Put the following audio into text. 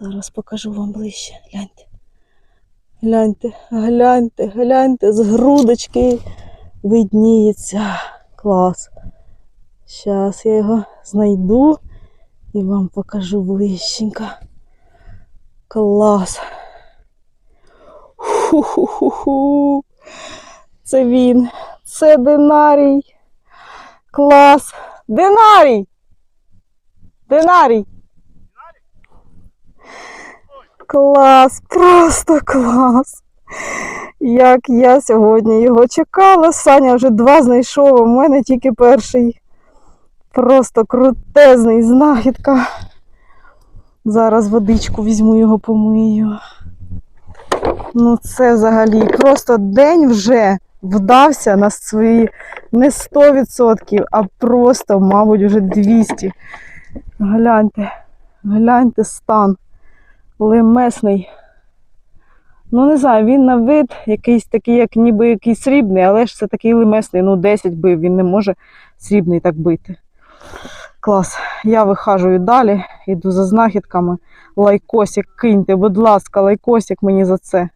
Зараз покажу вам ближче. Гляньте. Гляньте, гляньте, гляньте, з грудочки видніється. Клас. Зараз я його знайду і вам покажу ближченько. Клас. Ху-ху-ху-ху. Це він. Це динарій. Клас. Динарій. Динарій. Клас, просто клас. Як я сьогодні його чекала. Саня вже два знайшов, у мене тільки перший. Просто крутезний знахідка. Зараз водичку візьму його помию. Ну, це взагалі просто день вже вдався на свої не 100%, а просто, мабуть, вже 200. Гляньте, гляньте стан. Лемесний. Ну, не знаю, він на вид якийсь такий, як ніби якийсь срібний, але ж це такий лемесний. Ну, 10 бив, він не може срібний так бити. Клас. Я вихажую далі, йду за знахідками. Лайкосик киньте, будь ласка, лайкосик мені за це.